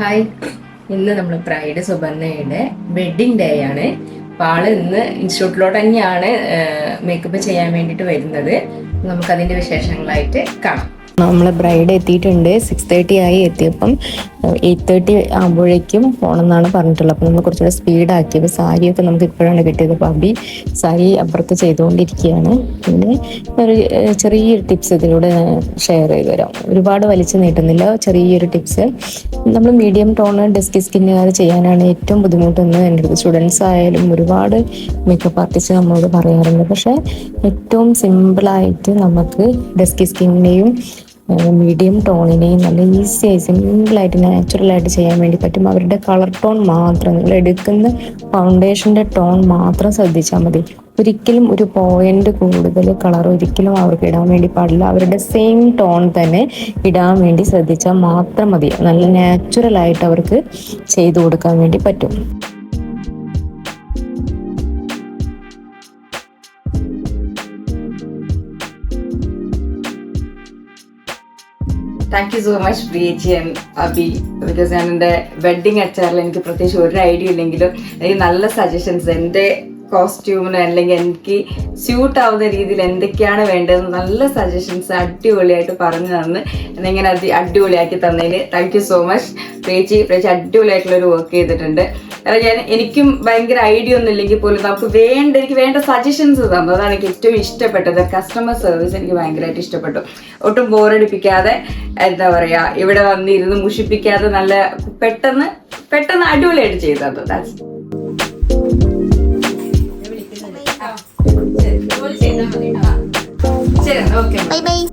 Hi. ഇന്ന് നമ്മൾ bride സുബർണയുടെ wedding day ആണ്. അപ്പൊ ആൾ ഇന്ന് ഇൻസ്റ്റിറ്റ്യൂട്ടിലോട്ട് തന്നെയാണ് മേക്കപ്പ് ചെയ്യാൻ വേണ്ടിയിട്ട് വരുന്നത്. നമുക്കതിന്റെ വിശേഷങ്ങളായിട്ട് കാണാം. നമ്മളെ ബ്രൈഡ് എത്തിയിട്ടുണ്ട്. സിക്സ് തേർട്ടി ആയി എത്തിയപ്പം എയ്റ്റ് തേർട്ടി ആകുമ്പോഴേക്കും പോകണമെന്നാണ് പറഞ്ഞിട്ടുള്ളത്. അപ്പം നമ്മൾ കുറച്ചുകൂടെ സ്പീഡാക്കി അപ്പോൾ സാരിയൊക്കെ നമുക്ക് ഇപ്പോഴാണ് കിട്ടിയത് അപ്പോൾ അബി സാരി അപ്പുറത്ത് ചെയ്തുകൊണ്ടിരിക്കുകയാണ്. പിന്നെ ഒരു ചെറിയൊരു ടിപ്സ് ഇതിലൂടെ ഷെയർ ചെയ്ത് തരാം. ഒരുപാട് വലിച്ചു നീട്ടുന്നില്ല ചെറിയൊരു ടിപ്സ് നമ്മൾ മീഡിയം ടോൺ ഡെസ്കി സ്കിന്നുകാർ ചെയ്യാനാണ് ഏറ്റവും ബുദ്ധിമുട്ടെന്ന് എന്റെ അടുത്ത് സ്റ്റുഡൻസ് ആയാലും ഒരുപാട് മേക്കപ്പ് ആർട്ടിസ്റ്റ് നമ്മളോട് പറയാറുണ്ട്. പക്ഷേ ഏറ്റവും സിമ്പിളായിട്ട് നമുക്ക് ഡെസ്കി സ്കിന്നിനെയും മീഡിയം ടോണിനെയും നല്ല ഈസി ആയിട്ട് സിമ്പിളായിട്ട് നാച്ചുറലായിട്ട് ചെയ്യാൻ വേണ്ടി പറ്റും. അവരുടെ കളർ ടോൺ മാത്രം നിങ്ങൾ എടുക്കുന്ന ഫൗണ്ടേഷന്റെ ടോൺ മാത്രം ശ്രദ്ധിച്ചാൽ മതി. ഒരിക്കലും ഒരു പോയിന്റ് കൂടുതൽ കളർ ഒരിക്കലും അവർക്ക് ഇടാൻ വേണ്ടി പാടില്ല. അവരുടെ സെയിം ടോൺ തന്നെ ഇടാൻ വേണ്ടി ശ്രദ്ധിച്ചാൽ മാത്രം മതി. നല്ല നാച്ചുറൽ ആയിട്ട് അവർക്ക് ചെയ്തു കൊടുക്കാൻ വേണ്ടി പറ്റും. താങ്ക് യു സോ മച്ച് പ്രിയച്ചി ആൻഡ് അബി ബിക്കോസ് ഞാൻ എന്റെ വെഡിങ് അച്ചാറിൽ എനിക്ക് പ്രത്യേകിച്ച് ഒരു ഐഡിയ ഇല്ലെങ്കിലും എനിക്ക് നല്ല സജഷൻസ് എന്റെ കോസ്റ്റ്യൂമിന് അല്ലെങ്കിൽ എനിക്ക് സ്യൂട്ട് ആവുന്ന രീതിയിൽ എന്തൊക്കെയാണ് വേണ്ടതെന്ന് നല്ല സജഷൻസ് അടിപൊളിയായിട്ട് പറഞ്ഞു തന്ന്. എന്നെങ്ങനെ അത് അടിപൊളിയാക്കി തന്നതിന് താങ്ക് യു സോ മച്ച് പ്രേച്ചി പ്രേച്ചി അടിപൊളിയായിട്ടുള്ള ഒരു വർക്ക് ചെയ്തിട്ടുണ്ട്. കാരണം ഞാൻ എനിക്കും ഭയങ്കര ഐഡിയ ഒന്നും ഇല്ലെങ്കിൽ പോലും നമുക്ക് വേണ്ട എനിക്ക് വേണ്ട സജഷൻസ് തന്നു. അതാണ് എനിക്ക് ഏറ്റവും ഇഷ്ടപ്പെട്ടത്. കസ്റ്റമർ സർവീസ് എനിക്ക് ഭയങ്കരമായിട്ട് ഇഷ്ടപ്പെട്ടു. ഒട്ടും ബോറടിപ്പിക്കാതെ എന്താ പറയുക ഇവിടെ വന്നിരുന്ന് മുഷിപ്പിക്കാതെ നല്ല പെട്ടെന്ന് പെട്ടെന്ന് അടിപൊളിയായിട്ട് ചെയ്തത് ദാറ്റ്സ് 拜拜。